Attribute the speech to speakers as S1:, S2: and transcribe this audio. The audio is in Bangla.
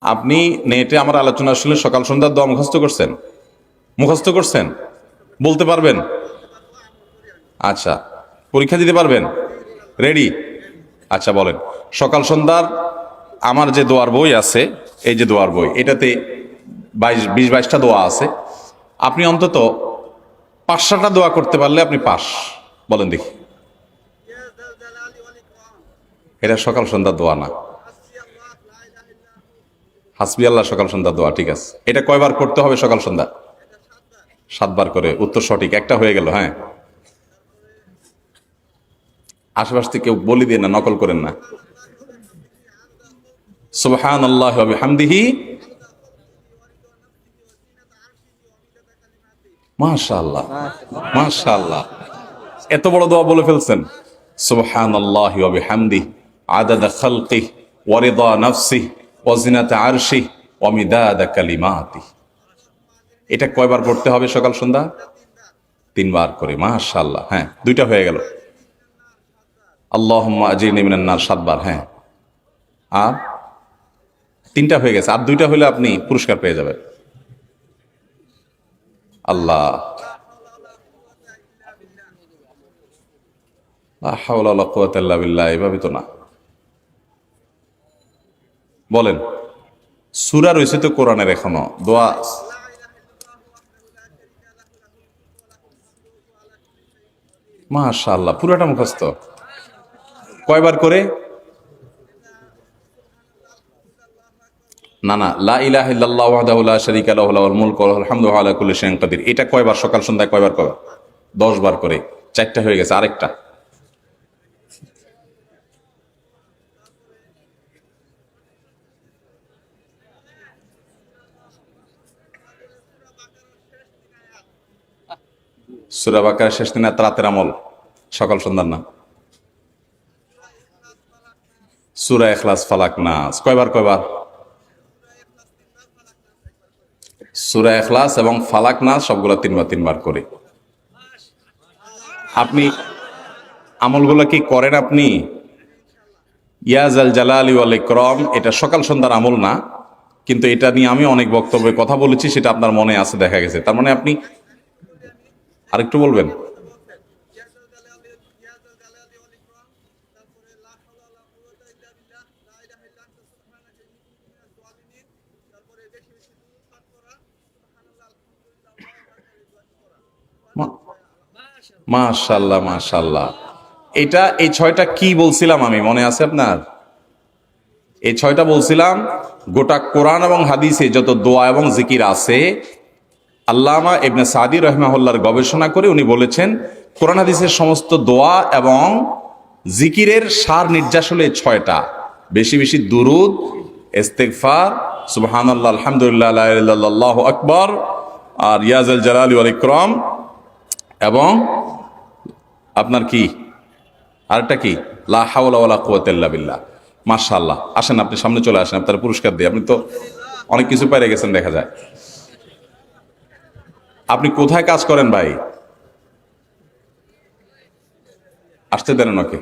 S1: আপনি নেটে আমার আলোচনা শুনলে সকাল সন্ধ্যার দোয়া মুখস্থ করছেন? মুখস্থ করছেন? বলতে পারবেন? আচ্ছা পরীক্ষা দিতে পারবেন? রেডি? আচ্ছা বলেন। সকাল সন্ধ্যার আমার যে দোয়ার বই আছে, এই যে দোয়ার বই, এটাতে বাইশ, বিশ, বাইশটা দোয়া আছে। আপনি অন্তত পাঁচশোটা দোয়া করতে পারলে আপনি পাস। বলেন দেখি। এটা সকাল সন্ধ্যার দোয়া না। হাসবি আল্লাহ, সকাল সন্ধ্যা দোয়া, ঠিক আছে। এটা কয়বার করতে হবে সকাল সন্ধ্যা? সাতবার করে, উত্তর সঠিক, একটা হয়ে গেল হ্যাঁ। আশেপাশ থেকে কেউ বলি দিয়ে না, নকল করেন না। সুবহান আল্লাহ হামদিহি মাশাআল্লাহ মাশাআল্লাহ। এত বড় দোয়া বলে ফেলছেন। সুবহান আল্লাহ হামদি আদাদা খালকি ওয়ারিদা নফসি ওয়াজিনাত আরশি ওয়ামিদাদা কালিমাতি। এটা কয়বার পড়তে হবে সকাল, সন্ধ্যা? তিনবার করে, মাশাআল্লাহ হ্যাঁ দুইটা হয়ে গেল। আল্লাহ আজিরনি মিনান নার, সাতবার হ্যাঁ। আর তিনটা হয়ে গেছে, আর দুইটা হলে আপনি পুরস্কার পেয়ে যাবেন। আল্লাহ। হাওলা ইল্লা বিল্লাহ, এভাবে তো না। বলেন, সূরা রয়েছে তো কোরআনের এখনও, দোয়া মাশাআল্লাহ, পুরোটা মুখস্থ। কয়বার করে? না না কাদির। এটা কয়বার, সকাল, সন্ধ্যায় কয়বার করে? 10 বার করে। চারটা হয়ে গেছে, আরেকটা। সূরা বাকারা শেষ দিনে রাতের আমল, সকাল সন্ধ্যার না। সুরা ইখলাস ফালাক নাস কয়বার কয়বার? সুরা এখলাস এবং ফালাক নাস সবগুলো তিনবার তিনবার করে। আপনি আমলগুলো কি করেন আপনি? ইয়াজ আল জালালি ওয়াল ইকরম, এটা সকাল সন্ধ্যার আমল না, কিন্তু এটা নিয়ে আমি অনেক বক্তব্যে কথা বলেছি, সেটা আপনার মনে আছে, দেখা গেছে। তার মানে আপনি আরেকটু বলবেন। মাশাল্লাহ মাশাল্লাহ এটা, এই ছয়টা কি বলছিলাম আমি, মনে আছে আপনার? এই ছয়টা বলছিলাম, গোটা কোরআন এবং হাদিসে যত দোয়া এবং জিকির আছে আল্লামা ইবনে সাদি রহমাহুল্লার গবেষণা করে উনি বলেছেন, কোরআন হাদিসের সমস্ত দোয়া এবং জিকিরের সার নির্যাস হলে ছয়টা। বেশি বেশি দুরুদ, ইস্তেগফার, সুবহানাল্লাহ, আলহামদুলিল্লাহ আকবার, আর ইয়াজুল জালালি ওয়াল ইকরাম, এবং আপনার কি? আরেকটা কি? লা হাওলা কুওয়াতা বিল্লাহ। মাশাআল্লাহ। আসেন আপনি সামনে চলে আসেন, আপনার পুরস্কার দিয়ে। আপনি তো অনেক কিছু পেরে গেছেন, দেখা যায়। আপনি কোথায় কাজ করেন ভাই? আসতে দেন ওনাকে।